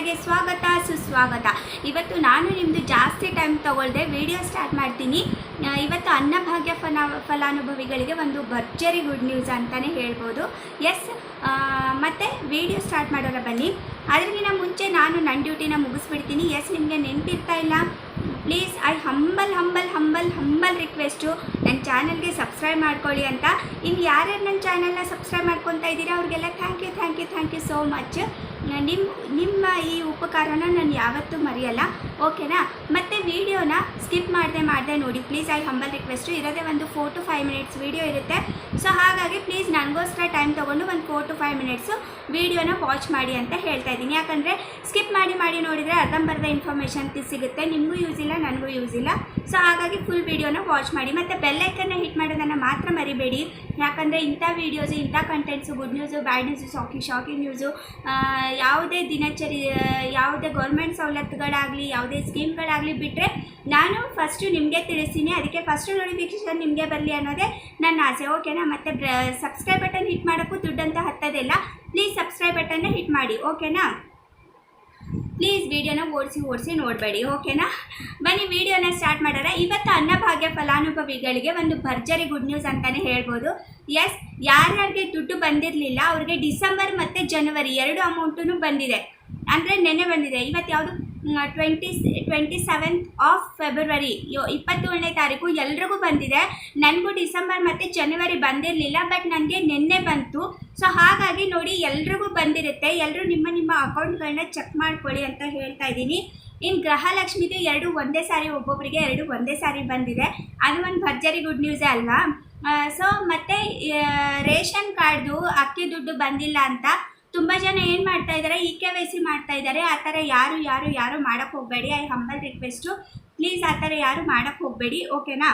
ಶಾಲೆಗೆ ಸ್ವಾಗತ, ಸುಸ್ವಾಗತ. ಇವತ್ತು ನಾನು ನಿಮ್ಮದು ಜಾಸ್ತಿ ಟೈಮ್ ತಗೊಳ್ದೆ ವಿಡಿಯೋ ಸ್ಟಾರ್ಟ್ ಮಾಡ್ತೀನಿ. ಇವತ್ತು ಅನ್ನಭಾಗ್ಯ ಫಲ ಫಲಾನುಭವಿಗಳಿಗೆ ಒಂದು ಭರ್ಜರಿ ಗುಡ್ ನ್ಯೂಸ್ ಅಂತಲೇ ಹೇಳ್ಬೋದು. ಎಸ್ ಮತ್ತು ವಿಡಿಯೋ ಸ್ಟಾರ್ಟ್ ಮಾಡೋಣ ಬನ್ನಿ. ಅದಕ್ಕಿಂತ ಮುಂಚೆ ನಾನು ನನ್ನ ಡ್ಯೂಟಿನ ಮುಗಿಸ್ಬಿಡ್ತೀನಿ. ಎಸ್ ನಿಮಗೆ ನೆನಪಿರ್ತಾ ಇಲ್ಲ? Please I humble humble humble humble request ನನ್ನ ಚಾನಲ್ಗೆ ಸಬ್ಸ್ಕ್ರೈಬ್ ಮಾಡ್ಕೊಳ್ಳಿ ಅಂತ. ಇನ್ನು ಯಾರ್ಯಾರು ನನ್ನ ಚಾನಲ್ನ ಸಬ್ಸ್ಕ್ರೈಬ್ ಮಾಡ್ಕೊತಾ ಇದ್ದೀರಾ ಅವ್ರಿಗೆಲ್ಲ thank you thank you thank you so much ನಿಮ್ಮ ನಿಮ್ಮ ಈ ಉಪಕಾರನ ನಾನು ಯಾವತ್ತೂ ಮರೆಯಲ್ಲ, ಓಕೆನಾ? ಮತ್ತು ವೀಡಿಯೋನ ಸ್ಕಿಪ್ ಮಾಡದೆ ಮಾಡದೆ ನೋಡಿ ಪ್ಲೀಸ್ ಐ ಹಂಬಲ್ ರಿಕ್ವೆಸ್ಟು ಇರೋದೇ ಒಂದು four to five minutes video ಇರುತ್ತೆ. ಸೊ ಹಾಗಾಗಿ ಪ್ಲೀಸ್ ನನಗೋಸ್ಕರ ಟೈಮ್ ತೊಗೊಂಡು ಒಂದು ಫೋರ್ ಟು ಫೈವ್ ಮಿನಿಟ್ಸು ವೀಡಿಯೋನ ವಾಚ್ ಮಾಡಿ ಅಂತ ಹೇಳ್ತಾ ಇದ್ದೀನಿ. ಯಾಕಂದರೆ ಸ್ಕಿಪ್ ಮಾಡಿ ಮಾಡಿ ನೋಡಿದರೆ ಅರ್ಧಂಬರ್ಧ ಇನ್ಫಾರ್ಮೇಷನ್ ಸಿಗುತ್ತೆ. ನಿಮಗೂ ಯೂಸ್ ಇಲ್ಲ, ನನಗೂ ಯೂಸ್ ಇಲ್ಲ. ಸೊ ಹಾಗಾಗಿ ಫುಲ್ ವಿಡಿಯೋನ ವಾಚ್ ಮಾಡಿ. ಮತ್ತು ಬೆಲ್ಲೈಕನ್ನ ಹಿಟ್ ಮಾಡೋದನ್ನು ಮಾತ್ರ ಮರಿಬೇಡಿ. ಯಾಕಂದರೆ ಇಂಥ ವೀಡಿಯೋಸು ಇಂಥ contents good news bad news shocking shocking news ಯಾವುದೇ ದಿನಚರಿ, ಯಾವುದೇ ಗೌರ್ಮೆಂಟ್ ಸವಲತ್ತುಗಳಾಗಲಿ, ಯಾವುದೇ ಸ್ಕೀಮ್ಗಳಾಗಲಿ ಬಿಟ್ಟರೆ ನಾನು ಫಸ್ಟು ನಿಮಗೆ ತಿಳಿಸ್ತೀನಿ. ಅದಕ್ಕೆ ಫಸ್ಟು ನೋಟಿಫಿಕೇಶನ್ ನಿಮಗೆ ಬರಲಿ ಅನ್ನೋದೇ ನನ್ನ ಆಸೆ. ಓಕೆನಾ ಮತ್ತು ಸಬ್ಸ್ಕ್ರೈಬ್ ಬಟನ್ ಹಿಟ್ ಮಾಡೋಕ್ಕೂ ದುಡ್ಡಂತ ಹತ್ತೋದಿಲ್ಲ. ಪ್ಲೀಸ್ ಸಬ್ಸ್ಕ್ರೈಬ್ ಬಟನ್ನ ಹಿಟ್ ಮಾಡಿ. ಓಕೆನಾ ಪ್ಲೀಸ್ ವಿಡಿಯೋನ ಓಡಿಸಿ ಓಡಿಸಿ ನೋಡಬೇಡಿ ಓಕೆನಾ ಬನ್ನಿ ವಿಡಿಯೋನ ಸ್ಟಾರ್ಟ್ ಮಾಡೋಣ. ಇವತ್ತು ಅನ್ನಭಾಗ್ಯ ಫಲಾನುಭವಿಗಳಿಗೆ ಒಂದು ಭರ್ಜರಿ ಗುಡ್ ನ್ಯೂಸ್ ಅಂತಲೇ ಹೇಳ್ಬೋದು. ಎಸ್ ಯಾರ್ಯಾರಿಗೆ ದುಡ್ಡು ಬಂದಿರಲಿಲ್ಲ, ಅವ್ರಿಗೆ ಡಿಸೆಂಬರ್ ಮತ್ತು ಜನವರಿ ಎರಡು ಅಮೌಂಟೂ ಬಂದಿದೆ. ಅಂದರೆ ನೆನ್ನೆ ಬಂದಿದೆ. ಇವತ್ತು ಯಾವುದು? Twenty twenty seventh of February ಇಪ್ಪತ್ತೇಳನೇ ತಾರೀಕು ಎಲ್ರಿಗೂ ಬಂದಿದೆ. ನನಗೂ ಡಿಸೆಂಬರ್ ಮತ್ತು ಜನವರಿ ಬಂದಿರಲಿಲ್ಲ ಬಟ್ ನನಗೆ ನಿನ್ನೆ ಬಂತು. ಸೊ ಹಾಗಾಗಿ ನೋಡಿ, ಎಲ್ರಿಗೂ ಬಂದಿರುತ್ತೆ. ಎಲ್ಲರೂ ನಿಮ್ಮ ನಿಮ್ಮ ಅಕೌಂಟ್ಗಳನ್ನ ಚೆಕ್ ಮಾಡ್ಕೊಳ್ಳಿ ಅಂತ ಹೇಳ್ತಾ ಇದ್ದೀನಿ. ಇನ್ನು ಗೃಹಲಕ್ಷ್ಮಿದು ಎರಡು ಒಂದೇ ಸಾರಿ ಒಬ್ಬೊಬ್ಬರಿಗೆ ಎರಡು ಒಂದೇ ಸಾರಿ ಬಂದಿದೆ. ಅದು ಒಂದು ಭರ್ಜರಿ ಗುಡ್ ನ್ಯೂಸೇ ಅಲ್ವಾ? ಸೊ ಮತ್ತು ರೇಷನ್ ಕಾರ್ಡ್ದು ಅಕ್ಕಿ ದುಡ್ಡು ಬಂದಿಲ್ಲ ಅಂತ. ತುಂಬ ಜನ ಏನು ಮಾಡ್ತಾ ಇದ್ದಾರೆ ಇ ಕೆ ವೈ ಸಿ ಮಾಡ್ತಾ ಇದ್ದಾರೆ ಆ ಥರ ಯಾರು ಯಾರು ಯಾರು ಮಾಡೋಕ್ಕೆ ಹೋಗಬೇಡಿ. ಐ ಹಂಬಲ್ ರಿಕ್ವೆಸ್ಟು ಪ್ಲೀಸ್ ಆ ಥರ ಯಾರು ಮಾಡೋಕ್ಕೆ ಹೋಗಬೇಡಿ. ಓಕೆನಾ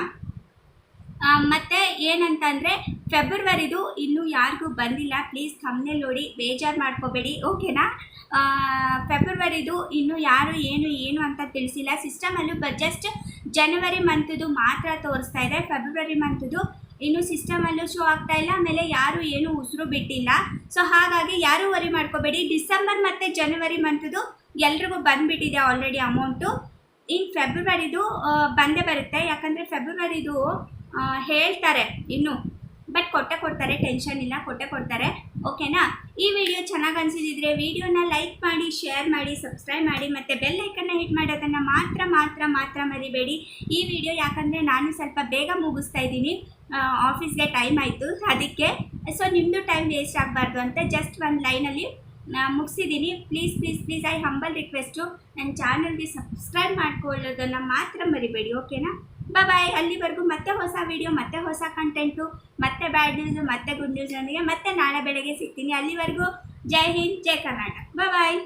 ಮತ್ತು ಏನಂತಂದರೆ ಫೆಬ್ರವರಿದು ಇನ್ನೂ ಯಾರಿಗೂ ಬಂದಿಲ್ಲ. ಪ್ಲೀಸ್ ಥಮ್ನೇಲ್ ನೋಡಿ, ಬೇಜಾರು ಮಾಡ್ಕೋಬೇಡಿ. ಓಕೆನಾ ಫೆಬ್ರವರಿದು ಇನ್ನೂ ಯಾರು, ಏನು ಏನು ಅಂತ ತಿಳಿಸಿಲ್ಲ. ಸಿಸ್ಟಮಲ್ಲೂ ಬ ಜಸ್ಟ್ ಜನವರಿ ಮಂತದು ಮಾತ್ರ ತೋರಿಸ್ತಾ ಇದೆ. ಫೆಬ್ರವರಿ ಮಂತದು ಇನ್ನು ಸಿಸ್ಟಮಲ್ಲೂ ಶೋ ಆಗ್ತಾ ಇಲ್ಲ, ಆಮೇಲೆ ಯಾರು ಏನು ಉಸಿರು ಬಿಟ್ಟಿಲ್ಲ. ಸೊ ಹಾಗಾಗಿ ಯಾರೂ ವರಿ ಮಾಡ್ಕೋಬೇಡಿ. ಡಿಸೆಂಬರ್ ಮತ್ತು ಜನವರಿ ಮಂತದ್ದು ಎಲ್ರಿಗೂ ಬಂದುಬಿಟ್ಟಿದೆ ಆಲ್ರೆಡಿ ಅಮೌಂಟು ಇನ್ನು ಫೆಬ್ರವರಿದು ಬಂದೇ ಬರುತ್ತೆ. ಯಾಕಂದರೆ ಫೆಬ್ರವರಿದು ಹೇಳ್ತಾರೆ ಇನ್ನು. ಬಟ್ ಕೊಟ್ಟೆ ಕೊಡ್ತಾರೆ ಟೆನ್ಷನ್ ಇಲ್ಲ, ಕೊಟ್ಟೆ ಕೊಡ್ತಾರೆ. ಓಕೆನಾ ಈ ವಿಡಿಯೋ ಚೆನ್ನಾಗಿ ಅನಿಸಿದ್ರೆ ವಿಡಿಯೋನ ಲೈಕ್ ಮಾಡಿ ಶೇರ್ ಮಾಡಿ ಸಬ್ಸ್ಕ್ರೈಬ್ ಮಾಡಿ, ಮತ್ತು ಬೆಲ್ ಐಕನ್ನ ಹಿಟ್ ಮಾಡೋದನ್ನು ಮಾತ್ರ ಮಾತ್ರ ಮಾತ್ರ ಮರಿಬೇಡಿ. ಈ ವಿಡಿಯೋ ಯಾಕಂದರೆ ನಾನು ಸ್ವಲ್ಪ ಬೇಗ ಮುಗಿಸ್ತಾ ಇದ್ದೀನಿ. ಆಫೀಸ್ಗೆ ಟೈಮ್ ಆಯಿತು. ಅದಕ್ಕೆ ಸೊ ನಿಮ್ಮದು ಟೈಮ್ ವೇಸ್ಟ್ ಆಗಬಾರ್ದು ಅಂತ ಜಸ್ಟ್ ಒಂದು ಲೈನಲ್ಲಿ ಮುಗಿಸಿದ್ದೀನಿ please please please I humble request ನನ್ನ ಚಾನಲ್ಗೆ ಸಬ್ಸ್ಕ್ರೈಬ್ ಮಾಡ್ಕೊಳ್ಳೋದನ್ನು ಮಾತ್ರ ಮರಿಬೇಡಿ ಓಕೆನಾ ಬಾಯ್ ಅಲ್ಲಿವರೆಗೂ ಮತ್ತೆ ಹೊಸ ವಿಡಿಯೋ ಮತ್ತೆ ಹೊಸ ಕಂಟೆಂಟು ಮತ್ತೆ ಬ್ಯಾಡ್ ನ್ಯೂಸು ಮತ್ತೆ ಗುಡ್ ನ್ಯೂಸ್ನೊಂದಿಗೆ ಮತ್ತೆ ನಾಳೆ ಬೆಳಗ್ಗೆ ಸಿಗ್ತೀನಿ. ಅಲ್ಲಿವರೆಗೂ ಜೈ ಹಿಂದ್, ಜೈ ಕರ್ನಾಟಕ. ಬಾಯ್